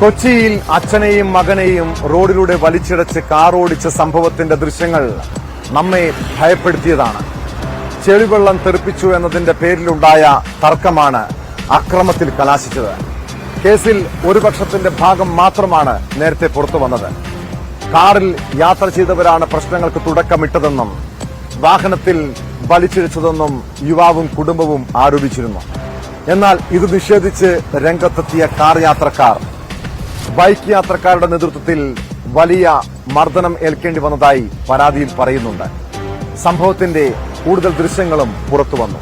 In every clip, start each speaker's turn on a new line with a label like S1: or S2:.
S1: കൊച്ചിയിൽ അച്ഛനെയും മകനെയും റോഡിലൂടെ വലിച്ചിടച്ച് കാർ ഓടിച്ച സംഭവത്തിന്റെ ദൃശ്യങ്ങൾ നമ്മെ ഭയപ്പെടുത്തിയതാണ്. ചെളിവെള്ളം തെറിപ്പിച്ചു എന്നതിന്റെ പേരിലുണ്ടായ തർക്കമാണ് അക്രമത്തിൽ കലാശിച്ചത്. കേസിൽ ഒരു പക്ഷത്തിന്റെ ഭാഗം മാത്രമാണ് നേരത്തെ പുറത്തു വന്നത്. കാറിൽ യാത്ര ചെയ്തവരാണ് പ്രശ്നങ്ങൾക്ക് തുടക്കമിട്ടതെന്നും വാഹനത്തിൽ വലിച്ചിഴച്ചതെന്നും യുവാവും കുടുംബവും ആരോപിച്ചിരുന്നു. എന്നാൽ ഇത് നിഷേധിച്ച് രംഗത്തെത്തിയ കാർ യാത്രക്കാർ ബൈക്ക് യാത്രക്കാരുടെ നേതൃത്വത്തിൽ വലിയ മർദ്ദനം ഏൽക്കേണ്ടി വന്നതായി പരാതിയിൽ പറയുന്നുണ്ട്. സംഭവത്തിന്റെ കൂടുതൽ ദൃശ്യങ്ങളും പുറത്തു വന്നു.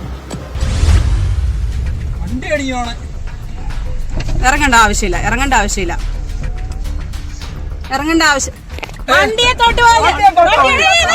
S2: ഇറങ്ങേണ്ട ആവശ്യമില്ല ഇറങ്ങേണ്ട ആവശ്യമില്ല. ഇറങ്ങേണ്ട ആവശ്യം വണ്ടിയെ തൊട്ട്.
S3: വണ്ടിയെ തൊട്ട്
S2: ആവശ്യമില്ല.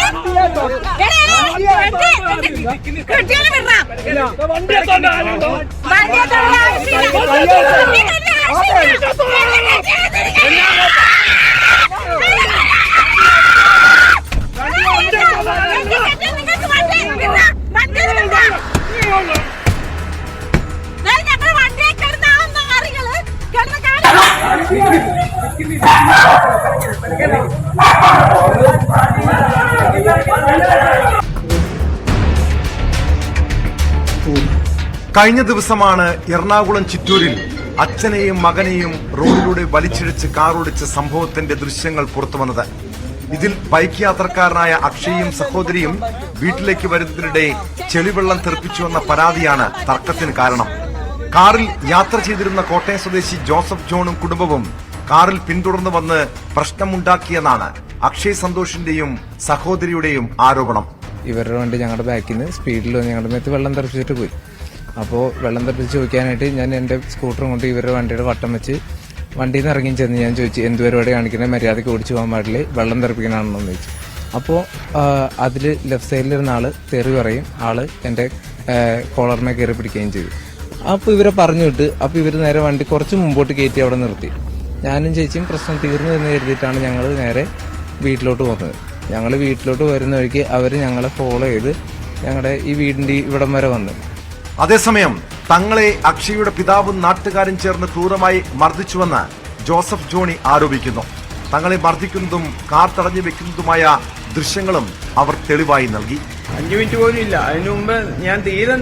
S1: കഴിഞ്ഞ ദിവസമാണ് എറണാകുളം ചിറ്റൂരിൽ അച്ഛനെയും മകനെയും റോഡിലൂടെ വലിച്ചിഴച്ച് കാറോടിച്ച സംഭവത്തിന്റെ ദൃശ്യങ്ങൾ പുറത്തുവന്നത്. ഇതിൽ ബൈക്ക് യാത്രക്കാരനായ അക്ഷയും സഹോദരിയും വീട്ടിലേക്ക് വരുന്നതിനിടെ ചെളിവെള്ളം തെറിപ്പിച്ചുവെന്ന പരാതിയാണ് തർക്കത്തിന് കാരണം. കാറിൽ യാത്ര ചെയ്തിരുന്ന കോട്ടയം സ്വദേശി ജോസഫ് ജോണും കുടുംബവും കാറിൽ പിന്തുടർന്നു വന്ന് പ്രശ്നമുണ്ടാക്കിയെന്നാണ് അക്ഷയ് സന്തോഷിന്റെയും സഹോദരിയുടെയും ആരോപണം.
S4: ഇവരുടെ വണ്ടി ഞങ്ങളുടെ ബാക്കിൽ നിന്ന് സ്പീഡിൽ ഞങ്ങളുടെ മേത്ത് വെള്ളം തെറിപ്പിച്ചിട്ട് പോയി. അപ്പോൾ വെള്ളം തെറിപ്പിച്ച് ചോദിക്കാനായിട്ട് ഞാൻ എന്റെ സ്കൂട്ടറും കൊണ്ട് ഇവരുടെ വണ്ടിയുടെ വട്ടം വെച്ച് വണ്ടിയിൽ നിന്ന് ഇറങ്ങി ചെന്ന് ഞാൻ ചോദിച്ചു എന്ത് പരിപാടി കാണിക്കുന്നത് മര്യാദയ്ക്ക് ഓടിച്ചു പോകാൻ പാടില്ലേ? വെള്ളം തെറിപ്പിക്കണമെന്ന് ചോദിച്ചു. അപ്പോൾ അതിൽ ലെഫ്റ്റ് സൈഡിലിരുന്ന ആൾ തെറി പറയും. ആൾ എന്റെ കോളറിനെ കയറി പിടിക്കുകയും ചെയ്തു. അപ്പോൾ ഇവരെ പറഞ്ഞു വിട്ട് അപ്പോൾ ഇവർ നേരെ വണ്ടി കുറച്ച് മുമ്പോട്ട് കയറ്റി അവിടെ നിർത്തി. ഞാനും ചേച്ചിയും പ്രശ്നം തീർന്നു എന്ന് കരുതിയിട്ടാണ് ഞങ്ങൾ നേരെ വീട്ടിലോട്ട് പോകുന്നത്. ഞങ്ങൾ വീട്ടിലോട്ട് വരുന്ന വഴിക്ക് അവർ ഞങ്ങളെ ഫോളോ ചെയ്ത് ഞങ്ങളുടെ ഈ വീടിന്റെ ഇവിടം വരെ വന്നു.
S1: അതേസമയം തങ്ങളെ അക്ഷയുടെ പിതാവും നാട്ടുകാരും ചേർന്ന് ക്രൂരമായി മർദ്ദിച്ചുവെന്ന് ജോസഫ് ജോണി ആരോപിക്കുന്നു. തങ്ങളെ മർദ്ദിക്കുന്നതും കാർ തടഞ്ഞു വെക്കുന്നതുമായ ദൃശ്യങ്ങളും അവർ തെളിവായി നൽകി.
S5: അഞ്ചു മിനിറ്റ് പോലും ഇല്ല. അതിനു മുമ്പ് ഞാൻ തീരെ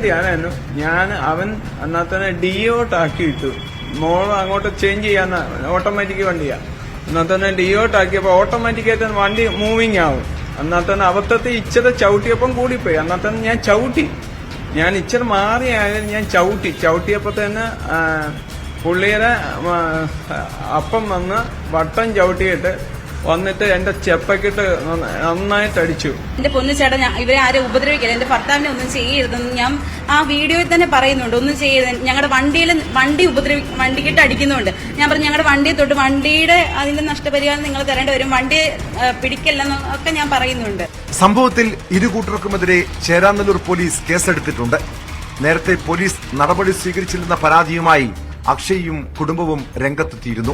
S5: ഞാൻ അവൻ അന്നത്തെ തന്നെ ഡിയോട്ടാക്കി ഇട്ടു മോൾ അങ്ങോട്ട് ചേഞ്ച് ചെയ്യാന്ന ഓട്ടോമാറ്റിക് വണ്ടിയാ. എന്നാൽ തന്നെ ഓട്ടോമാറ്റിക് ഓട്ടോമാറ്റിക്കായിട്ട് വണ്ടി മൂവിങ് ആവും. അന്നത്തെ അബദ്ധത്തിൽ ഇച്ചിരി ചവിട്ടിയപ്പം കൂടിപ്പോയി. അന്നത്തെ ഞാൻ ചവിട്ടി. ഞാൻ ഇച്ചിരി മാറിയായാലും ഞാൻ ചവിട്ടി ചവിട്ടിയപ്പോൾ തന്നെ പുള്ളിയുടെ അപ്പം വന്ന് വട്ടം ചവിട്ടിയിട്ട് വന്നിട്ട് എന്റെ ചെപ്പക്കിട്ട് നന്നായിട്ട് അടിച്ചു
S2: എന്റെ പൊന്നു ചേട്ടൻ ഇവരെ ആരും ഉപദ്രവിക്കരുത്. എന്റെ ഭർത്താവിനെ ഒന്നും ചെയ്യരുതെന്ന് ഞാൻ ആ വീഡിയോയിൽ തന്നെ പറയുന്നുണ്ട്. ഒന്നും ചെയ്യരുത്. ഞങ്ങളുടെ വണ്ടിയിൽ വണ്ടി ഉപദ്രവി വണ്ടിക്കിട്ട് അടിക്കുന്നുണ്ട്. ഞാൻ പറഞ്ഞു ഞങ്ങളുടെ വണ്ടിയെ തൊട്ട് വണ്ടിയുടെ അതിന്റെ നഷ്ടപരിഹാരം നിങ്ങൾ തരേണ്ടി വരും. വണ്ടി പിടിക്കല്ലെന്ന് ഒക്കെ ഞാൻ പറയുന്നുണ്ട്.
S1: സംഭവത്തിൽ ഇരു കൂട്ടർക്കുമെതിരെ ചേരാനല്ലൂർ പോലീസ് കേസെടുത്തിട്ടുണ്ട്. നേരത്തെ പോലീസ് നടപടി സ്വീകരിച്ചില്ലെന്ന പരാതിയുമായി അക്ഷയും കുടുംബവും രംഗത്തെത്തിയിരുന്നു.